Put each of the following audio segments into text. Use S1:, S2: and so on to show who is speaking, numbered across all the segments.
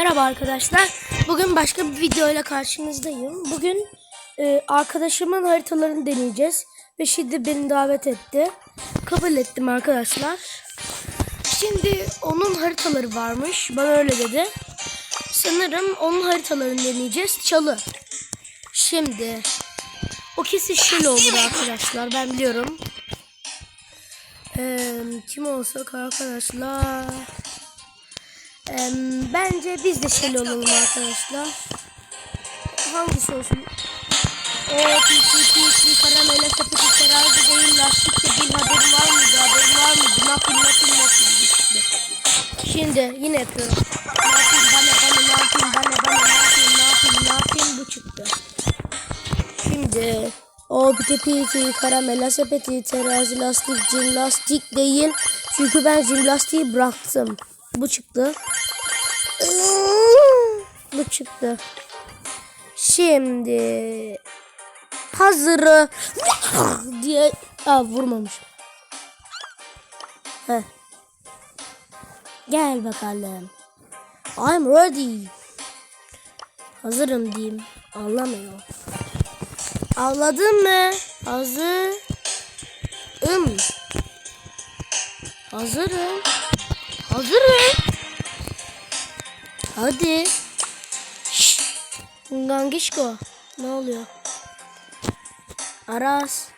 S1: Merhaba arkadaşlar. Bugün başka bir videoyla karşınızdayım. Bugün e, arkadaşımın haritalarını deneyeceğiz. Ve şimdi beni davet etti. Kabul ettim arkadaşlar. Şimdi onun haritaları varmış. Bana öyle dedi. Sanırım onun haritalarını deneyeceğiz. Çalı. Şimdi o kesin şöyle olur arkadaşlar. Ben biliyorum. Ee, kim olsak arkadaşlar? Bence biz de şöyle olalım arkadaşlar. Hangisi olsun? O pisi pisi karamele sepeti terazi değil lastik de değil haberin var mıydı haberin var mıydı ne yapayım işte. Şimdi yine yapıyorum. Ne yapayım bana bana ne yapayım bana bana ne yapayım ne yapayım ne bu çıktı. Şimdi o piti piti karamela sepeti terazi lastik cim lastik değil. Çünkü ben cim lastiği bıraktım. Bu çıktı. Bu çıktı. Şimdi hazırı diye Aa, vurmamış. Heh. Gel bakalım. I'm ready. Hazırım diyeyim. Anlamıyor. Avladın mı? Hazırım. Hazırım. Hazırım. Hadi. Şşş. Gangişko. Ne oluyor? Aras.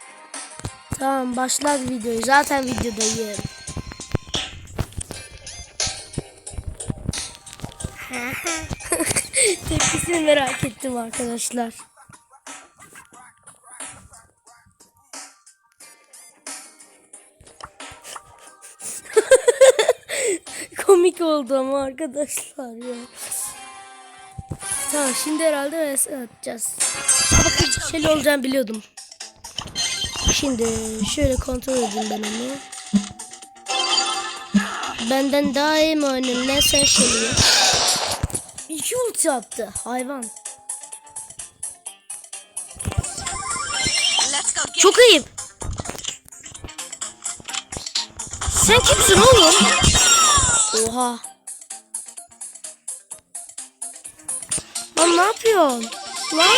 S1: Tamam başlat videoyu. Zaten videodayım. Tepkisini merak ettim arkadaşlar. Oldu ama arkadaşlar ya. Tamam şimdi herhalde vs atacağız. Bakın şöyle olacağını biliyordum. Şimdi şöyle kontrol edeyim ben onu. Benden daha iyi mi oynayayım ne sen şöyle. İki ulti attı hayvan. Çok ayıp. Sen kimsin oğlum? Oha. Lan ne yapıyorsun? Lan.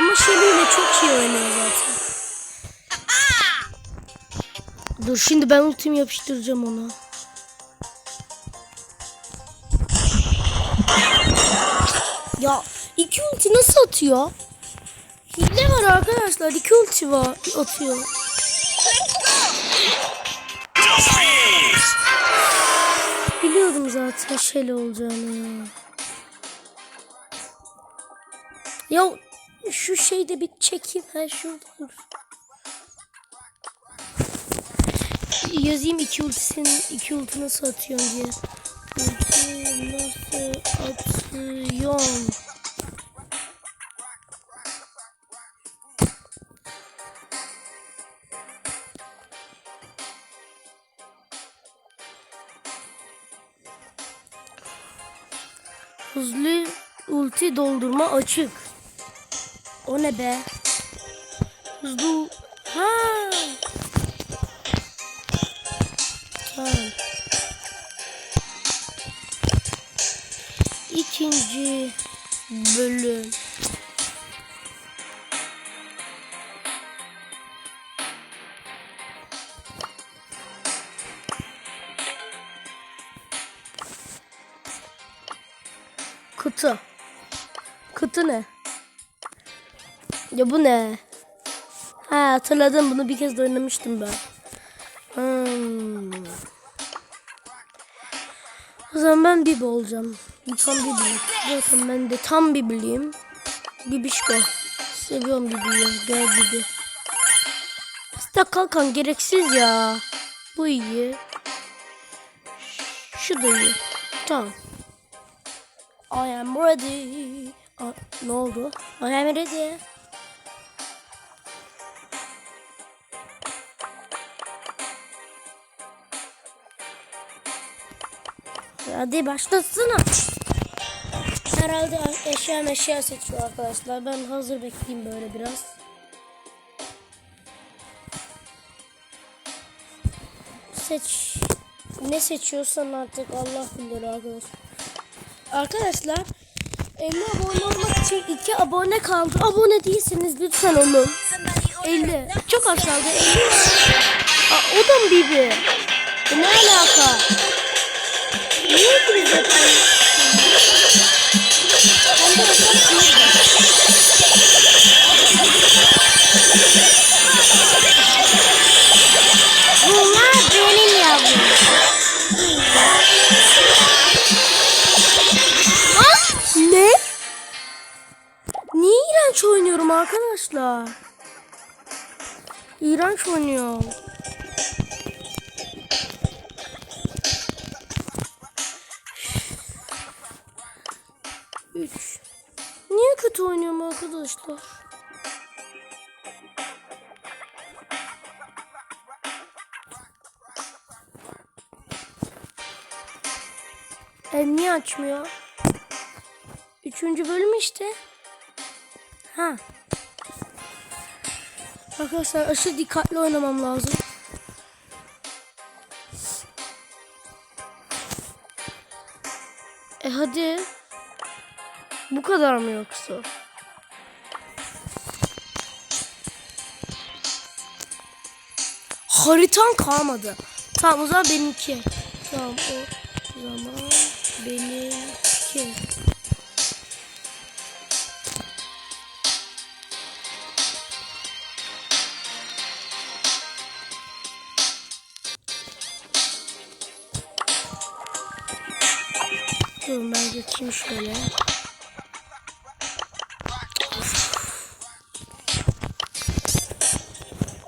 S1: Ama Shelly'yle çok iyi oynuyor zaten. Dur şimdi ben ultimi yapıştıracağım ona. Ya iki ulti nasıl atıyor? Hile var arkadaşlar. iki ulti var atıyor. Biliyordum zaten şeyle olacağını ya. Ya şu şeyde bir çekeyim. Ha şurada. Yazayım iki ultisinin iki ulti nasıl atıyorsun diye. Ulti nasıl atıyorsun? Hızlı ulti doldurma açık. O ne be? Hızlı ha. Tamam. İkinci bölüm. Kutu. Kutu ne? Ya bu ne? Ha hatırladım bunu bir kez de oynamıştım ben. Hmm. O zaman ben Bibi olacağım. Tam Bibi. Zaten ben de tam Bibi'liyim. Bibişko. Seviyorum Bibi'yi. Gel Bibi. Stak kalkan gereksiz ya. Bu iyi. Şu da iyi. Tamam. I am ready. Aa, ne oldu? I am ready. Hadi başlasana. Herhalde eşya meşya seçiyor arkadaşlar. Ben hazır bekleyeyim böyle biraz. Seç. Ne seçiyorsan artık Allah bilir arkadaşlar. Arkadaşlar 50 abone olmak için 2 abone kaldı. Abone değilseniz lütfen olun. 50. Çok az kaldı. 50. Aa, o da mı Bibi? E, ne alaka? Niye ikimiz de Ben de hesap oynuyorum arkadaşlar? İğrenç oynuyorum. Üç. Niye kötü oynuyorum arkadaşlar? E niye açmıyor? Üçüncü bölüm işte. Ha. Arkadaşlar aşırı dikkatli oynamam lazım. E hadi. Bu kadar mı yoksa? Haritan kalmadı. Tamam o zaman benimki. Tamam o zaman benimki. Şöyle.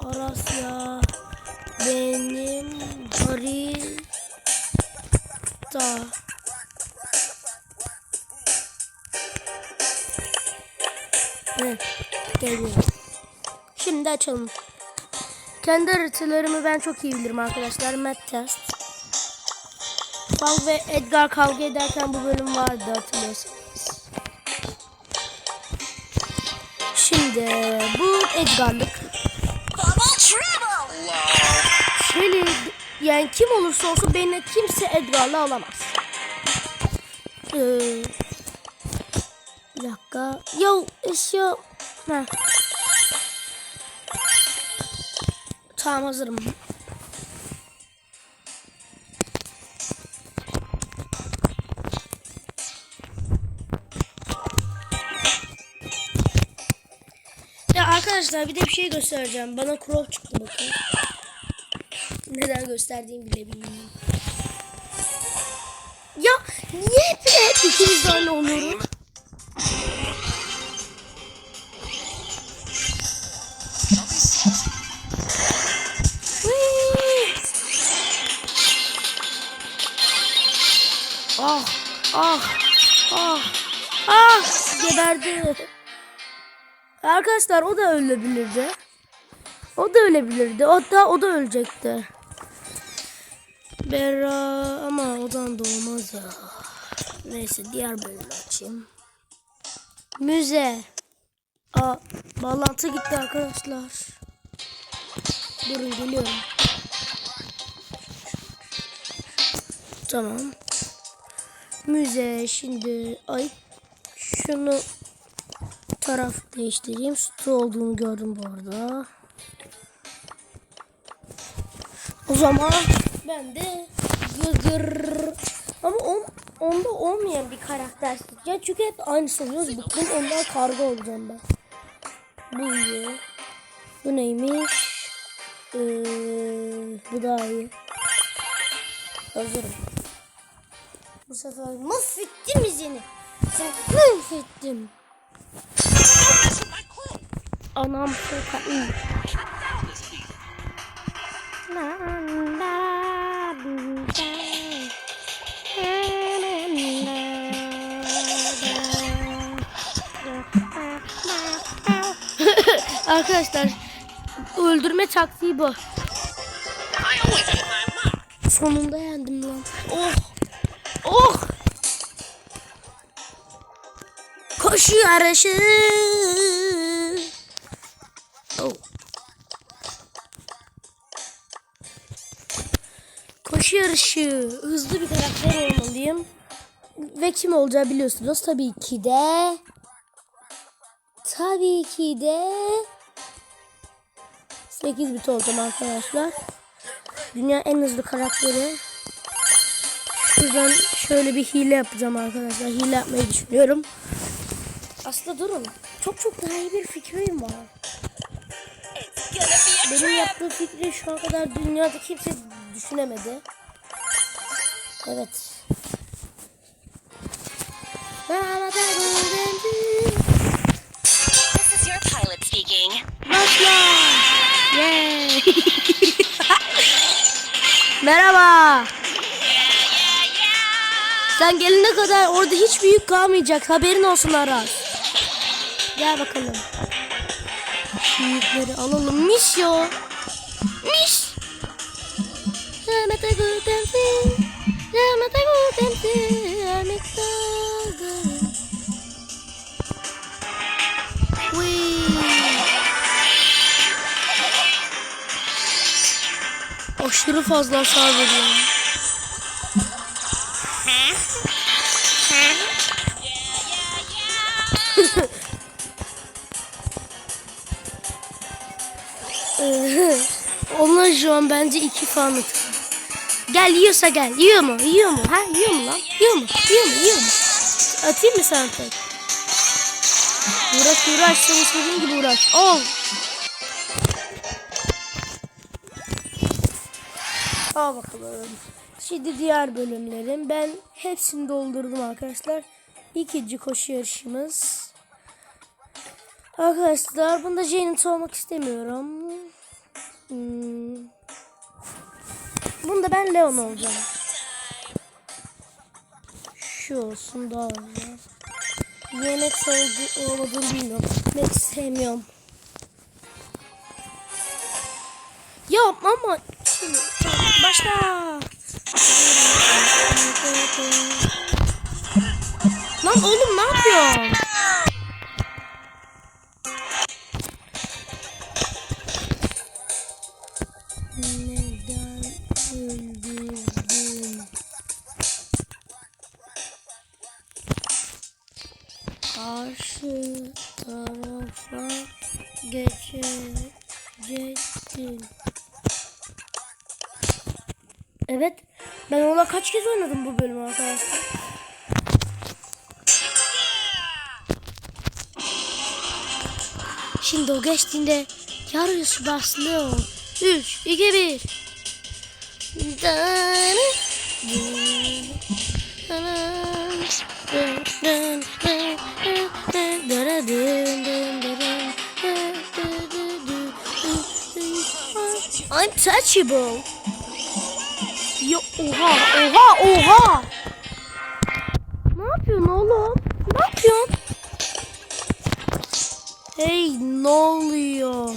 S1: Arasya benim harita. Evet, geliyor. Şimdi açalım. Kendi haritalarımı ben çok iyi bilirim arkadaşlar. Map test. Fang ve Edgar kavga ederken bu bölüm vardı hatırlıyorsanız. Şimdi bu Edgar'lık. Şöyle yani kim olursa olsun beni kimse Edgar'la alamaz. Ee, bir dakika. Yo eşya. Ha. Tamam hazırım. Arkadaşlar bir de bir şey göstereceğim. Bana crop çıktı bakın. Neden gösterdiğimi bile bilmiyorum. Ya niye hep hep ikimiz oluyoruz? Whee! Ah ah ah ah geberdi. Arkadaşlar o da ölebilirdi. O da ölebilirdi. Da o da ölecekti. Berra ama odan da olmaz ya. Neyse diğer bölümü açayım. Müze. Aa, bağlantı gitti arkadaşlar. Durun geliyorum. Tamam. Müze şimdi ay şunu taraf değiştireyim. Sütü olduğunu gördüm bu arada. O zaman ben de gıgır ama on, onda olmayan bir karakter seçeceğim. Çünkü hep aynı oluyoruz. Bıktım ondan karga olacağım ben. Bu iyi. Bu neymiş? Ee, bu daha iyi. Hazırım. Bu sefer mahvettim izini. Seni mahvettim. Anam çok iyi. Arkadaşlar öldürme taktiği bu. Sonunda yendim lan. Oh. Oh. Koşu yarışı. Koşu yarışı. Hızlı bir karakter olmalıyım. Ve kim olacağı biliyorsunuz. Tabii ki de tabii ki de 8 bit olacağım arkadaşlar. Dünya en hızlı karakteri. Şuradan şöyle bir hile yapacağım arkadaşlar. Hile yapmayı düşünüyorum. Aslında durun. Çok çok daha iyi bir fikrim var. Benim yaptığım fikri şu ana kadar dünyada kimse düşünemedi. Evet.
S2: This is your pilot speaking.
S1: Başla. Yay. Merhaba. Sen gelene kadar orada hiç büyük kalmayacak. Haberin olsun Aras. Gel bakalım. Şu yükleri alalım. Miş yo. Güldensin. Whee. Aşırı fazla hasar veriyor. Onlar şu an bence iki falan atıyor. Gel yiyorsa gel. Yiyor mu? Yiyor mu? Ha? Yiyor mu lan? Yiyor mu? Yiyor mu? Yiyor mu? Atayım mı sana tek? Uğraş uğraş. Sen istediğin gibi uğraş. Ol. Al bakalım. Şimdi diğer bölümlerim. Ben hepsini doldurdum arkadaşlar. İkinci koşu yarışımız. Arkadaşlar bunda Janet olmak istemiyorum. Hmm. Bunda ben Leon olacağım. Şu olsun daha iyi. Yemek oldu, olmadığını bilmiyorum. Ben sevmiyorum. Ya ama başla. Lan oğlum ne yapıyorsun? Evet. Ben ona kaç kez oynadım bu bölümü arkadaşlar. Şimdi o geçtiğinde yarısı başlıyor. 3, 2, 1. Untouchable. Ya oha oha oha. Ne yapıyorsun oğlum? Ne yapıyorsun? Hey ne oluyor?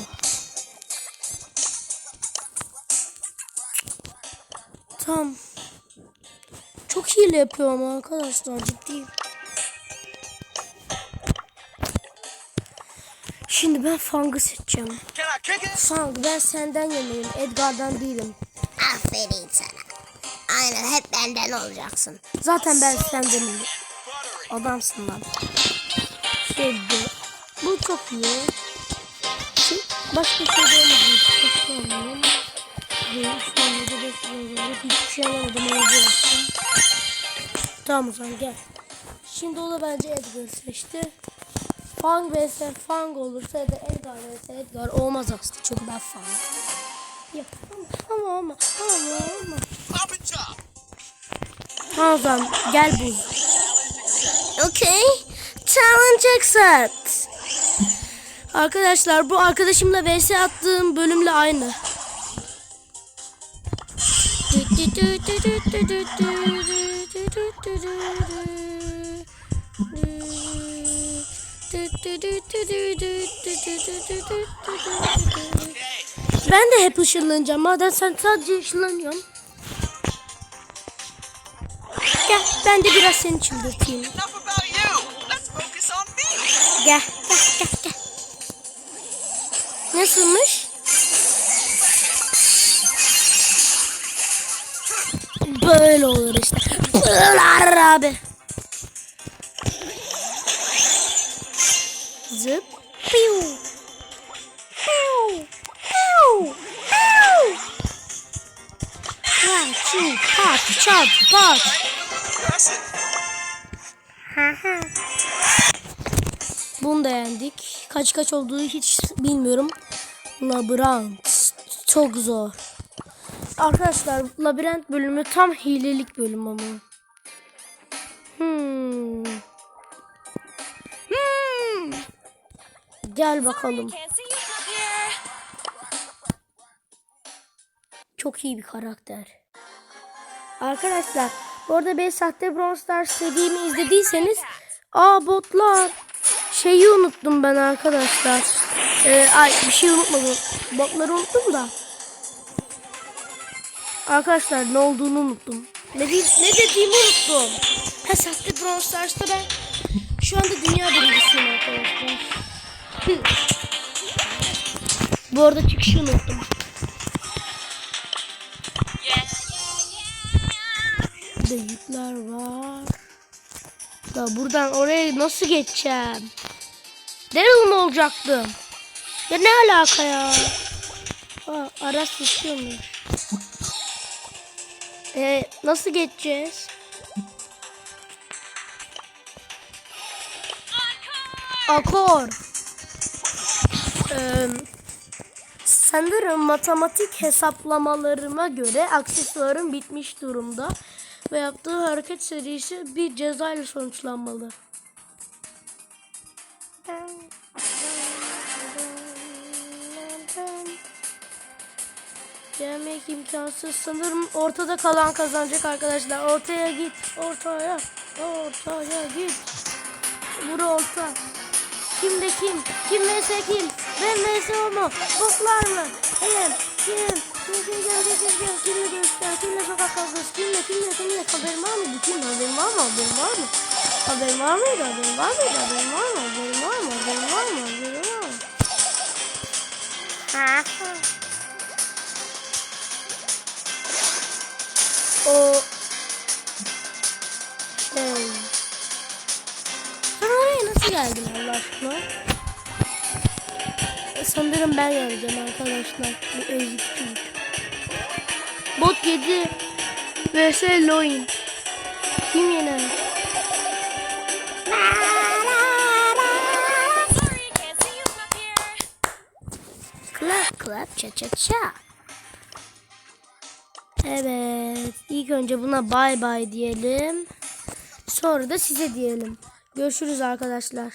S1: Tam. Çok hile yapıyorum arkadaşlar ciddiyim. Şimdi ben Fang'ı seçeceğim. Fang ben senden yanayım. Edgar'dan değilim.
S3: Aferin sana. Aynen hep benden olacaksın.
S1: Zaten ben sendenim. Adamsın lan. Şimdi bu çok iyi. Başka şey. Hiçbir şey yaptım. Tamam o zaman gel. Şimdi o da bence Edgar seçti. Fang vs Fang olursa ya da Edgar vs Edgar olmaz aslında. Çünkü ben Fang. Ama ama ama ama. Zaman gel bul.
S3: Okey.
S1: Challenge accept. Arkadaşlar bu arkadaşımla vs attığım bölümle aynı. Ben de hep ışınlanacağım. Madem sen sadece ışınlanıyorsun. Gel ben de biraz seni çıldırtayım. Gel gel gel gel. Nasılmış? Böyle olur işte. Böyle abi. Zıp. Piu. Çat, pat. Bunu da yendik. Kaç kaç olduğu hiç bilmiyorum. Labirent. Çok zor. Arkadaşlar labirent bölümü tam hilelik bölüm ama. Hmm. Hmm. Gel bakalım. Çok iyi bir karakter. Arkadaşlar bu arada ben sahte Brawl Stars seriğimi izlediyseniz aa botlar şeyi unuttum ben arkadaşlar. Ee, ay bir şey unutmadım. Botları unuttum da. Arkadaşlar ne olduğunu unuttum. Ne, ne dediğimi unuttum. Ha sahte Brawl Stars'ta ben şu anda dünya birincisiyim arkadaşlar. Bu arada çıkışı unuttum. Büyükler var. Da buradan oraya nasıl geçeceğim? Daryl mı olacaktım? Ya ne alaka ya? Aa, Aras istiyormuş. Ee, nasıl geçeceğiz? Akor. Ee, sanırım matematik hesaplamalarıma göre aksesuarım bitmiş durumda ve yaptığı hareket serisi bir ceza ile sonuçlanmalı. Gelmek imkansız. Sanırım ortada kalan kazanacak arkadaşlar. Ortaya git. Ortaya. Ortaya git. Vur orta. Kimde kim? Kim vs kim? Ben vs o mu? Boklar mı? Kim? Kim? Kim kim kim kim kim kim? Kimle dövüşler? Kimle sokak kavgası? Kimle kimle kimle? Haberin var mıydı? Kim? Haberin var mı? Haberin var mı? Haberin var mıydı? Haberin var mıydı? Haberin var mı? Haberin var mı? Haberin var mı? Haberin var mı? Ha. O şey. Sen oraya nasıl geldin Allah aşkına? Sanırım ben geleceğim arkadaşlar. Bu ezik çocuk. Bot 7 vs Loin. Kim yener? Clap clap cha cha cha. Evet. ilk önce buna bay bay diyelim. Sonra da size diyelim. Görüşürüz arkadaşlar.